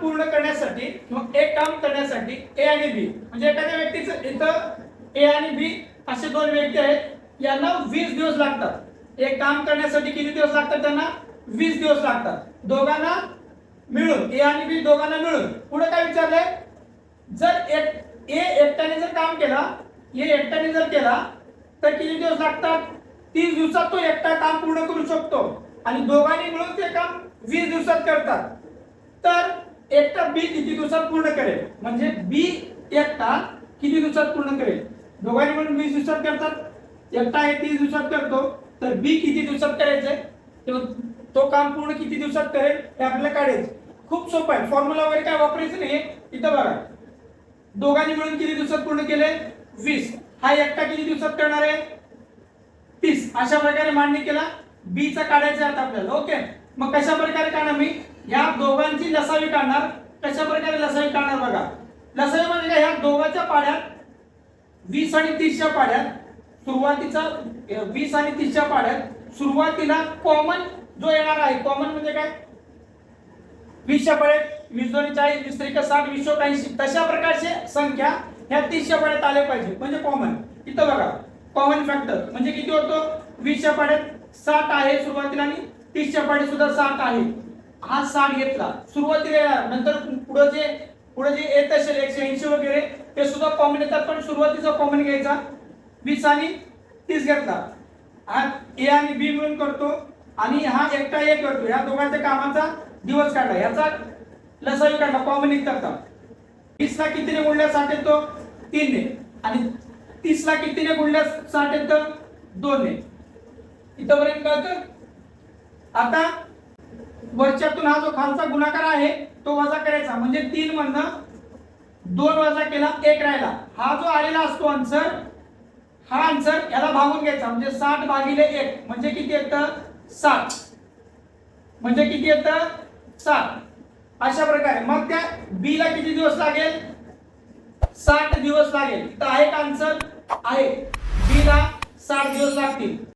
पूर्ण करण्यासाठी मग एक काम करण्यासाठी ए आणि बी म्हणजे एखाद्या व्यक्तीचं इथं ए आणि बी असे दोन व्यक्ती आहेत यांना वीस दिवस लागतात. एक काम करण्यासाठी किती दिवस लागतात त्यांना? वीस दिवस लागतात. दोघांना मिळून ए आणि बी दोघांना मिळून. पुढे काय विचारलंय? जर एक ए एकट्याने जर काम केला ए एकट्याने जर केला तर किती दिवस लागतात? तीस दिवसात तो एकटा काम पूर्ण करू शकतो. आणि दोघांनी मिळून ते काम वीस दिवसात करतात. तर एकटा बी किती दिवसात पूर्ण करेल? म्हणजे बी एकटा किती दिवसात पूर्ण करेल? दोघांनी म्हणून वीस दिवसात करतात. एकटा हे तीस दिवसात करतो. तर बी किती दिवसात करायचे? तो काम पूर्ण किती दिवसात करेल? हे आपल्याला काढायचं. खूप सोपं आहे. फॉर्म्युला वगैरे काय वापरायचं नाही इथं बघा. दोघांनी मिळून किती दिवसात पूर्ण केले? वीस. हा एकटा किती दिवसात करणार आहे? तीस. अशा प्रकारे मांडणी केला. बी चा काढायचा आता आपल्याला. ओके? मग कशा प्रकारे काढा मी? ह्या दोघांची लसावी काढणार. कशा प्रकारे लसावी काढणार बघा. लसावी म्हणजे ह्या दोघांच्या पाड्यात वीस आणि तीसच्या पाड्यात सुरुवातीचा वीस आणि तीसच्या पाड्यात सुरुवातीला कॉमन जो येणार आहे कॉमन म्हणजे काय? वीसच्या पाड्यात वीस दोन चाळीस वीस त्रिक साठ वीस चौक ऐंशी तशा प्रकारचे संख्या ह्या तीसच्या पाड्यात आले पाहिजे. म्हणजे कॉमन इथं बघा. कॉमन फॅक्टर म्हणजे किती होतो? वीसच्या पाड्यात साठ आहे सुरुवातीला आणि तीसच्या पाड्यात सुद्धा साठ आहे. हा साठ घेतला. सुरुवातीला येणार नंतर पुढे जे पुढे जे येत असेल एकशे ऐंशी वगैरे ते सुद्धा कॉमन येतात पण सुरुवातीचा कॉमन घ्यायचा. वीस आणि तीस घेतला. हा ए आणि बी मिळून करतो. आणि हा एकटा ए करतो. या दोघांच्या कामाचा दिवस काढला याचा लसावी काढला कॉमन एक करता कितीने गुणल्यास साठ येतो? तीनने. आणि तीसला कितीने गुणल्यास साठ येतं? दोन ने इथंपर्यंत कळतं? आता वरच्यातून हा जो खालचा गुणाकार आहे तो वजा करायचा. म्हणजे तीन मधनं दोन वजा केला एक राहिला. हा जो आलेला असतो आन्सर हा आन्सर याला भागून घ्यायचा. म्हणजे साठ भागिले एक. म्हणजे किती येतं? साठ. म्हणजे किती येतं? साठ. अशा प्रकारे. मग त्या बी ला किती दिवस लागेल? साठ दिवस लागेल. तर आहे का आन्सर आहे. बी ला साठ दिवस लागतील.